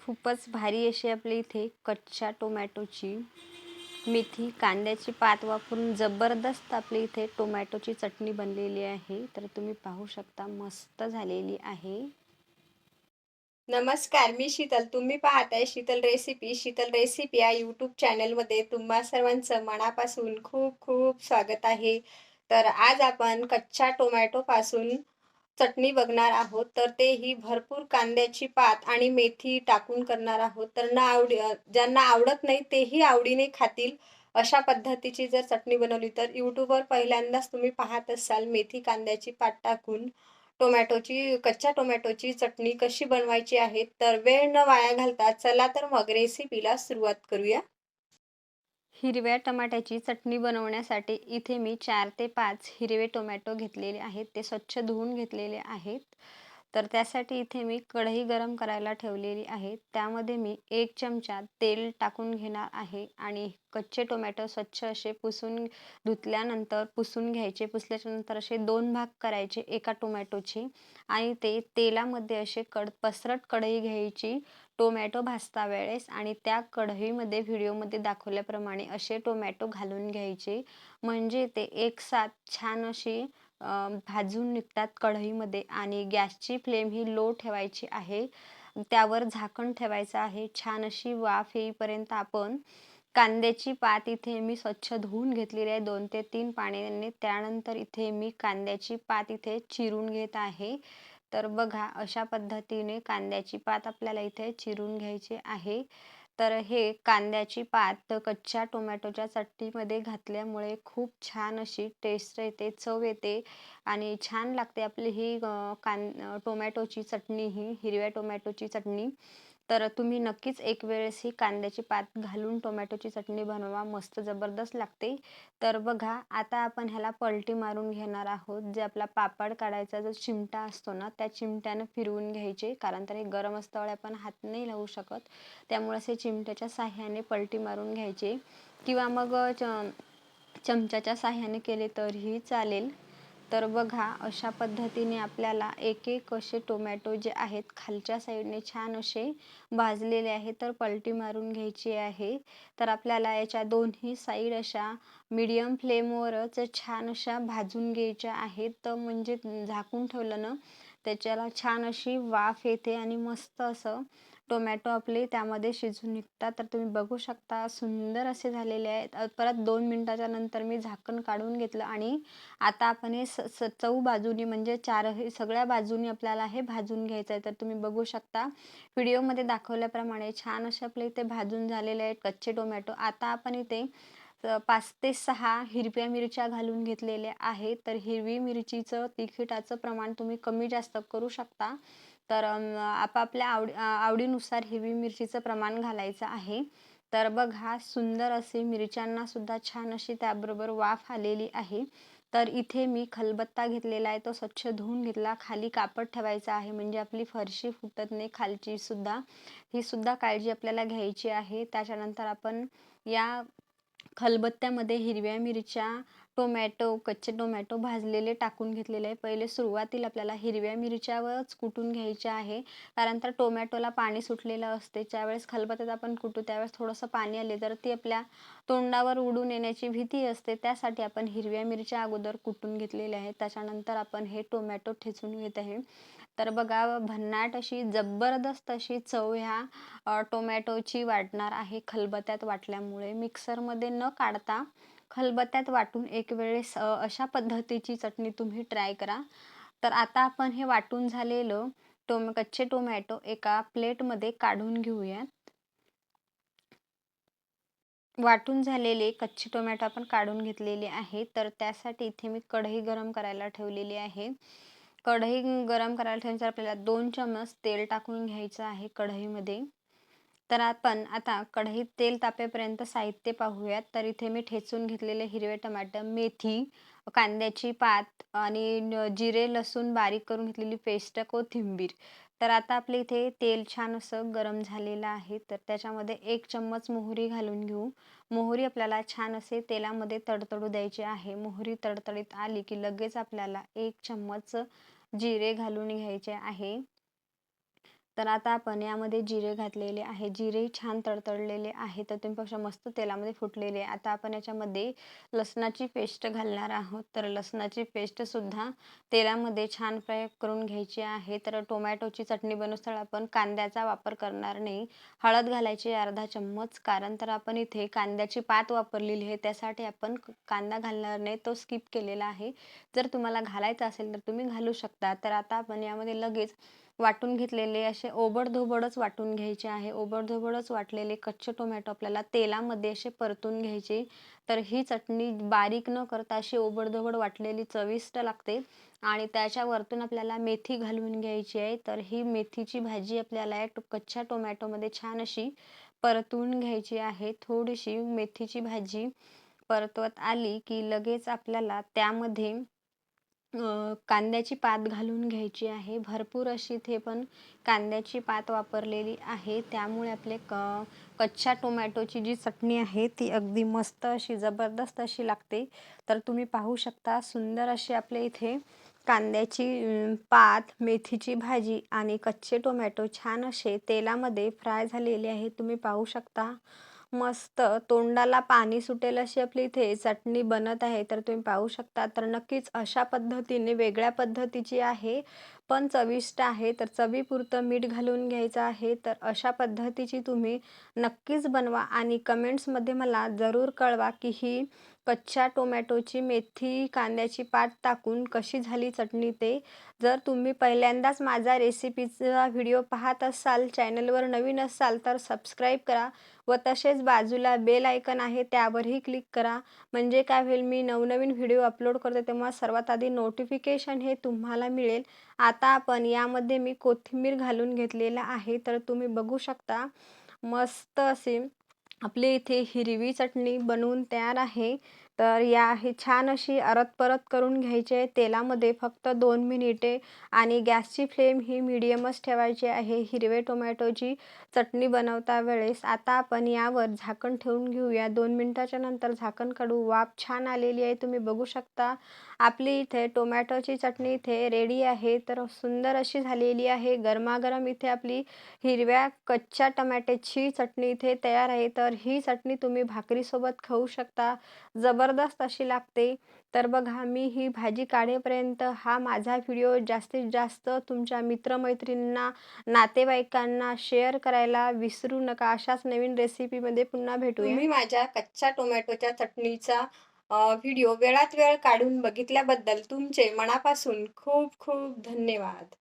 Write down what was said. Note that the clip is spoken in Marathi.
खूपच भारी अशी आपल्या इथे कच्च्या टोमॅटोची मेथी कांद्याची पात वापरून जबरदस्त आपल्या इथे टोमॅटोची चटणी बनलेली आहे. तर तुम्ही पाहू शकता मस्त झालेली आहे. नमस्कार मी शीतल. तुम्ही पाहताय शीतल रेसिपी. शीतल रेसिपी या यूट्यूब चॅनलमध्ये तुम्हा सर्वांचं मनापासून खूप खूप स्वागत आहे. तर आज आपण कच्च्या टोमॅटोपासून चटणी बघणार आहोत तर तेही भरपूर कांद्याची पात आणि मेथी टाकून करणार आहोत. तर ना आवडी ज्यांना आवडत नाही तेही आवडीने खातील. अशा पद्धतीची जर चटणी बनवली तर यूट्यूबवर पहिल्यांदाच तुम्ही पाहत असाल मेथी कांद्याची पात टाकून. टोमॅटोची कच्च्या टोमॅटोची चटणी कशी बनवायची आहे तर वेळ न वाया घालता चला तर मग रेसिपीला सुरुवात करूया. हिरव्या टमाट्याची चटणी बनवण्यासाठी इथे मी चार ते पाच हिरवे टोमॅटो घेतलेले आहेत. ते स्वच्छ धुवून घेतलेले आहेत. तर त्यासाठी इथे मी कढई गरम करायला ठेवलेली आहे. त्यामध्ये मी एक चमचा तेल टाकून घेणार आहे आणि कच्चे टोमॅटो स्वच्छ असे पुसून धुतल्यानंतर पुसून घ्यायचे पुसल्याच्या नंतर असे दोन भाग करायचे एका टोमॅटोची आणि ते तेलामध्ये असे कड पसरट कढई घ्यायची टोमॅटो भाजता वेळेस आणि त्या कढईमध्ये व्हिडिओमध्ये दाखवल्याप्रमाणे असे टोमॅटो घालून घ्यायचे. म्हणजे ते एक साथ छान अशी भाजून निघतात कढईमध्ये आणि गॅसची फ्लेम ही लो ठेवायची आहे. त्यावर झाकण ठेवायचं आहे. छान अशी वाफ येईपर्यंत आपण कांद्याची पात इथे मी स्वच्छ धुवून घेतलेली आहे. दोन ते तीन पाण्याने त्यानंतर इथे मी कांद्याची पात इथे चिरून घेत आहे. तर बघा अशा पद्धतीने कांद्याची पात आपल्याला इथे चिरून घ्यायची आहे. तर हे कांद्याची पात कच्च्या टोमॅटोच्या चटणीमध्ये घातल्यामुळे खूप छान अशी टेस्ट येते चव येते आणि छान लागते आपली ही कां टोमॅटोची चटणी ही हिरव्या टोमॅटोची चटणी. तर तुम्ही नक्कीच एक वेळेस ही कांद्याची पात घालून टोमॅटोची चटणी बनवा मस्त जबरदस्त लागते. तर बघा आता आपण ह्याला पलटी मारून घेणार आहोत. जे आपला पापड काढायचा जो चिमटा असतो ना त्या चिमट्यानं फिरवून घ्यायचे. कारण तर हे गरम असल्यामुळे आपण हात नाही लावू शकत. त्यामुळे असे चिमट्याच्या साह्याने पलटी मारून घ्यायचे. किंवा मग चमच्याच्या साह्याने केले तरीही चालेल. तर बघा अशा पद्धतीने आपल्याला एक एक असे टोमॅटो जे आहेत खालच्या साईडने छान असे भाजलेले आहे तर पलटी मारून घ्यायची आहे. तर आपल्याला याच्या दोन्ही साईड अशा मीडियम फ्लेमवरच छान अशा भाजून घ्यायच्या आहेत. तर म्हणजे झाकून ठेवलं ना त्याच्याला छान अशी वाफ येते आणि मस्त असं टोमॅटो आपले त्यामध्ये शिजून निघतात. तर तुम्ही बघू शकता सुंदर असे झालेले आहेत. परत दोन मिनटाच्या नंतर मी झाकण काढून घेतलं आणि आता आपण हे स चौ बाजूनी म्हणजे चारही सगळ्या बाजूनी आपल्याला हे भाजून घ्यायचं आहे. तर तुम्ही बघू शकता व्हिडिओमध्ये दाखवल्याप्रमाणे छान असे आपले इथे भाजून झालेले आहेत कच्चे टोमॅटो. आता आपण इथे पाच ते सहा हिरव्या मिरच्या घालून घेतलेल्या आहेत तर हिरवी मिरचीचं तिखटाचं प्रमाण तुम्ही कमी जास्त करू शकता. तर आपापल्या आवडी आवडीनुसार हिरवी मिरचीचं प्रमाण घालायचं आहे. तर बघा सुंदर असे मिरच्यांना सुद्धा छान अशी त्याबरोबर वाफ आलेली आहे. तर इथे मी खलबत्ता घेतलेला आहे. तो स्वच्छ धुवून घेतला. खाली कापड ठेवायचा आहे. म्हणजे आपली फरशी फुटत नाही खालची सुद्धा. ही सुद्धा काळजी आपल्याला घ्यायची आहे. त्याच्यानंतर आपण या खलबत्त्यामध्ये हिरव्या मिरच्या टोमॅटो कच्चे टोमॅटो भाजलेले टाकून घेतलेले आहे. पहिले सुरुवातीला आपल्याला हिरव्या मिरच्यावरच कुटून घ्यायच्या आहे. कारण तर टोमॅटोला पाणी सुटलेलं असते. ज्यावेळेस खलबत्त्यात आपण कुटू त्यावेळेस थोडंसं पाणी आले तर ती आपल्या तोंडावर उडून येण्याची भीती असते. त्यासाठी आपण हिरव्या मिरच्या अगोदर कुटून घेतलेल्या आहेत. त्याच्यानंतर आपण हे टोमॅटो ठेचून घेत आहे. तर बघा भन्नाट अशी जबरदस्त अशी चव ह्या टोमॅटोची वाटणार आहे खलबत्त्यात वाटल्यामुळे. मिक्सरमध्ये न काढता खलबत्त्यात वाटून एक वेळेस अशा पद्धतीची चटणी तुम्ही ट्राय करा. तर आता आपण हे वाटून झालेलं टोम कच्चे टोमॅटो एका प्लेटमध्ये काढून घेऊयात. वाटून झालेले कच्चे टोमॅटो आपण काढून घेतलेले आहे तर त्यासाठी इथे मी कढई गरम करायला ठेवलेली आहे. कढई गरम करायला ठेवल्यानंतर आपल्याला दोन चमच तेल टाकून घ्यायचं आहे कढईमध्ये. तर आपण आता कढईत तेल तापेपर्यंत साहित्य पाहूयात. तर इथे मी ठेचून घेतलेले हिरवे टमाटर मेथी कांद्याची पात आणि जिरे लसूण बारीक करून घेतलेली पेस्ट कोथिंबीर तर आता आपले इथे तेल छान असं गरम झालेलं आहे. तर त्याच्यामध्ये एक चम्मच मोहरी घालून घेऊ. मोहरी आपल्याला छान असे तेलामध्ये तडतडू द्यायची आहे. मोहरी तडतडीत आली की लगेच आपल्याला एक चम्मच जिरे घालून घ्यायचे आहे. तर आता आपण यामध्ये जिरे घातलेले आहे. जिरेही छान तडतडलेले आहे. तर तुम्ही पक्षा मस्त तेलामध्ये फुटलेले आहे. आता आपण याच्यामध्ये लसणाची पेस्ट घालणार आहोत. तर लसणाची पेस्टसुद्धा तेलामध्ये छान फ्राय करून घ्यायची आहे. तर टोमॅटोची चटणी बनवताना आपण कांद्याचा वापर करणार नाही. हळद घालायची अर्धा चम्मच कारण तर आपण इथे कांद्याची पात वापरलेली आहे. त्यासाठी आपण कांदा घालणार नाही. तो स्किप केलेला आहे. जर तुम्हाला घालायचा असेल तर तुम्ही घालू शकता. तर आता आपण यामध्ये लगेच वाटून घेतलेले असे ओबडधोबडच वाटून घ्यायचे आहे. ओबडधोबडच वाटलेले कच्चे टोमॅटो आपल्याला तेलामध्ये असे परतून घ्यायचे. तर ही चटणी बारीक न करता अशी ओबडधोबड वाटलेली चविष्ट लागते. आणि त्याच्यावरतून आपल्याला मेथी घालून घ्यायची आहे. तर ही मेथीची भाजी आपल्याला कच्च्या टोमॅटोमध्ये छान अशी परतून घ्यायची आहे. थोडीशी मेथीची भाजी परतवत आली की लगेच आपल्याला त्यामध्ये कांद्याची पात घालून घ्यायची आहे. भरपूर अशी इथे पण कांद्याची पात वापरलेली आहे. त्यामुळे आपले क कच्च्या टोमॅटोची जी चटणी आहे ती अगदी मस्त अशी जबरदस्त अशी लागते. तर तुम्ही पाहू शकता सुंदर अशी आपल्या इथे कांद्याची पात मेथीची भाजी आणि कच्चे टोमॅटो छान असे तेलामध्ये फ्राय झालेले आहे. तुम्ही पाहू शकता. मस्त तोंडाला पाणी सुटेल अशी आपली इथे चटणी बनत आहे तर तुम्ही पाहू शकता. तर नक्कीच अशा पद्धतीने वेगळ्या पद्धतीची आहे पण चविष्ट आहे. तर चवीपुरतं मीठ घालून घ्यायचं आहे तर अशा पद्धतीची तुम्ही नक्कीच बनवा. आणि कमेंट्समध्ये मला जरूर कळवा की ही कच्च्या टोमॅटोची मेथी कांद्याची पात टाकून कशी झाली चटणी ते? जर तुम्ही पहिल्यांदाच माझा रेसिपीचा व्हिडिओ पाहत असाल चॅनलवर नवीन असाल तर सबस्क्राईब करा व तसेच बाजूला बेल आयकन आहे त्यावरही क्लिक करा. म्हणजे काय होईल मी नवनवीन व्हिडिओ अपलोड करते तेव्हा सर्वात आधी नोटिफिकेशन हे तुम्हाला मिळेल. आता आपण यामध्ये मी कोथिंबीर घालून घेतलेला आहे तर तुम्ही बघू शकता. मस्त असे आपल्या इथे हिरवी चटणी बनवून तयार आहे. तर या हे छान अशी अरत परत करून घ्यायचे तेलामध्ये फक्त दोन मिनिटे आणि गॅसची फ्लेम ही मिडियमच ठेवायची आहे. हिरवे टोमॅटोची चटणी बनवता वेळेस आता आपण यावर झाकण ठेवून घेऊया. दोन मिनटाच्या नंतर झाकण काढू वाफ छान आलेली आहे. तुम्ही बघू शकता. आपली इथे टोमॅटोची चटणी इथे रेडी आहे. तर सुंदर अशी झालेली आहे. गरमागरम इथे आपली हिरव्या कच्च्या टमॅट्याची चटणी इथे तयार आहे. तर ही चटणी तुम्ही भाकरीसोबत खाऊ शकता. जबरदस्त अशी लागते. तर बघा मी ही भाजी काढेपर्यंत हा माझा व्हिडिओ जास्तीत जास्त तुमच्या मित्रमैत्रिणींना नातेवाईकांना शेअर करायला विसरू नका. अशाच नवीन रेसिपीमध्ये पुन्हा भेटूया. मी माझ्या कच्च्या टोमॅटोच्या चटणीचा व्हिडिओ वेळात वेळ काढून बघितल्याबद्दल तुमचे मनापासून खूप खूप धन्यवाद.